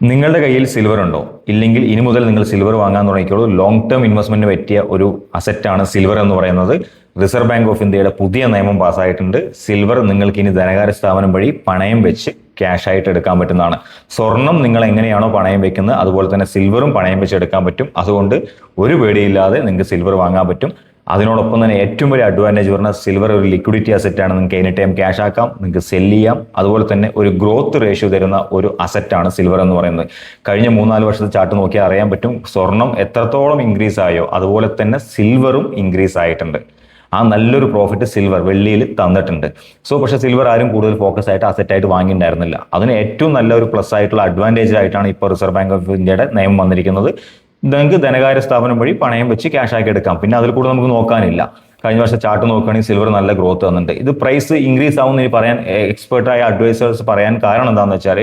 നിങ്ങളുടെ കയ്യിൽ സിൽവർ ഉണ്ടോ? ഇല്ലെങ്കിൽ ഇനി മുതൽ നിങ്ങൾ സിൽവർ വാങ്ങാൻ തുടങ്ങിക്കോളൂ. ലോങ് ടേം ഇൻവെസ്റ്റ്മെന്റ് പറ്റിയ ഒരു അസറ്റാണ് സിൽവർ എന്ന് പറയുന്നത്. റിസർവ് ബാങ്ക് ഓഫ് ഇന്ത്യയുടെ പുതിയ നിയമം പാസ്സായിട്ടുണ്ട്. സിൽവർ നിങ്ങൾക്ക് ഇനി ധനകാര്യ സ്ഥാപനം വഴി പണയം വെച്ച് ക്യാഷ് ആയിട്ട് എടുക്കാൻ പറ്റുന്നതാണ്. സ്വർണം നിങ്ങൾ എങ്ങനെയാണോ പണയം വെക്കുന്നത് അതുപോലെ തന്നെ സിൽവറും പണയം വെച്ച് എടുക്കാൻ പറ്റും. അതുകൊണ്ട് ഒരു പേടിയില്ലാതെ നിങ്ങൾക്ക് സിൽവർ വാങ്ങാൻ പറ്റും. അതിനോടൊപ്പം തന്നെ ഏറ്റവും വലിയ അഡ്വാന്റേജ് പറഞ്ഞാൽ സിൽവർ ഒരു ലിക്വിഡിറ്റി അസറ്റ് ആണ്. നിങ്ങൾക്ക് എനി ടൈം ക്യാഷ് ആക്കാം നിങ്ങൾക്ക് സെൽ ചെയ്യാം. അതുപോലെ തന്നെ ഒരു ഗ്രോത്ത് റേഷ്യോ തരുന്ന ഒരു അസറ്റാണ് സിൽവർ എന്ന് പറയുന്നത്. കഴിഞ്ഞ മൂന്നാൽ വർഷത്തെ ചാർട്ട് നോക്കിയാൽ അറിയാൻ പറ്റും സ്വർണം എത്രത്തോളം ഇൻക്രീസ് ആയോ അതുപോലെ തന്നെ സിൽവറും ഇൻക്രീസ് ആയിട്ടുണ്ട്. ആ നല്ലൊരു പ്രോഫിറ്റ് സിൽവർ വെള്ളിയിൽ തന്നിട്ടുണ്ട്. സോ പക്ഷേ സിൽവർ ആരും കൂടുതൽ ഫോക്കസ് ആയിട്ട് അസറ്റ് ആയിട്ട് വാങ്ങിയിട്ടുണ്ടായിരുന്നില്ല. അതിന് ഏറ്റവും നല്ല ഒരു പ്ലസ് ആയിട്ടുള്ള അഡ്വാന്റേജ് ആയിട്ടാണ് ഇപ്പോൾ റിസർവ് ബാങ്ക് ഓഫ് ഇന്ത്യയുടെ നയം വന്നിരിക്കുന്നത്. നിങ്ങൾക്ക് ധനകാര്യ സ്ഥാപനം വഴി പണയം വെച്ച് ക്യാഷ് ആക്കി എടുക്കാം. പിന്നെ അതിൽ കൂടെ നമുക്ക് നോക്കാനില്ല. കഴിഞ്ഞ വർഷം ചാർട്ട് നോക്കുകയാണെങ്കിൽ സിൽവർ നല്ല ഗ്രോത്ത് വന്നിട്ടുണ്ട്. ഇത് പ്രൈസ് ഇൻക്രീസ് ആവും എന്ന് പറയാൻ എക്സ്പെർട്ടായ അഡ്വൈസേഴ്സ് പറയാൻ കാരണം എന്താണെന്ന് വെച്ചാൽ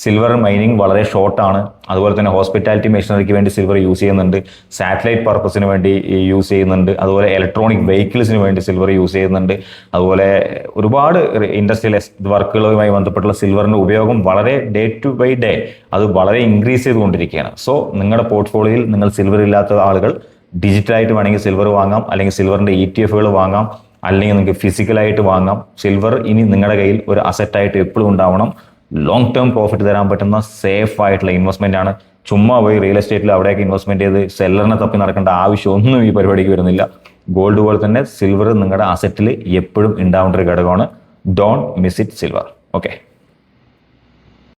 സിൽവർ മൈനിങ് വളരെ ഷോർട്ടാണ് അതുപോലെ തന്നെ ഹോസ്പിറ്റാലിറ്റി മെഷീനറിക്ക് വേണ്ടി സിൽവർ യൂസ് ചെയ്യുന്നുണ്ട്. സാറ്റലൈറ്റ് പർപ്പസിന് വേണ്ടി യൂസ് ചെയ്യുന്നുണ്ട്. അതുപോലെ ഇലക്ട്രോണിക് വെഹിക്കിൾസിന് വേണ്ടി സിൽവർ യൂസ് ചെയ്യുന്നുണ്ട്. അതുപോലെ ഒരുപാട് ഇൻഡസ്ട്രിയൽ വർക്കുകളുമായി ബന്ധപ്പെട്ടുള്ള സിൽവറിന്റെ ഉപയോഗം വളരെ ഡേ ടു ബൈ ഡേ അത് വളരെ ഇൻക്രീസ് ചെയ്തുകൊണ്ടിരിക്കുകയാണ്. സോ നിങ്ങളുടെ പോർട്ട്ഫോളിയോയിൽ നിങ്ങൾ സിൽവർ ഇല്ലാത്ത ആളുകൾ ഡിജിറ്റലായിട്ട് വേണമെങ്കിൽ സിൽവർ വാങ്ങാം അല്ലെങ്കിൽ സിൽവറിന്റെ ഇ ടി എഫുകൾ വാങ്ങാം അല്ലെങ്കിൽ നിങ്ങൾക്ക് ഫിസിക്കലായിട്ട് വാങ്ങാം. സിൽവർ ഇനി നിങ്ങളുടെ കയ്യിൽ ഒരു അസറ്റായിട്ട് എപ്പോഴും ഉണ്ടാവണം. ലോങ് ടേം പ്രോഫിറ്റ് തരാൻ പറ്റുന്ന സേഫ് ആയിട്ടുള്ള ഇൻവെസ്റ്റ്മെന്റ് ആണ്. ചുമ്മാ പോയി റിയൽ എസ്റ്റേറ്റിൽ അവിടെയൊക്കെ ഇൻവെസ്റ്റ്മെന്റ് ചെയ്ത് സെല്ലറിനെ തപ്പി നടക്കേണ്ട ആവശ്യമൊന്നും ഈ പരിപാടിക്ക് വരുന്നില്ല. ഗോൾഡ് പോലെ തന്നെ സിൽവർ നിങ്ങളുടെ അസറ്റിൽ എപ്പോഴും ഉണ്ടാവേണ്ട ഒരു ഘടകമാണ്. Don't miss it silver okay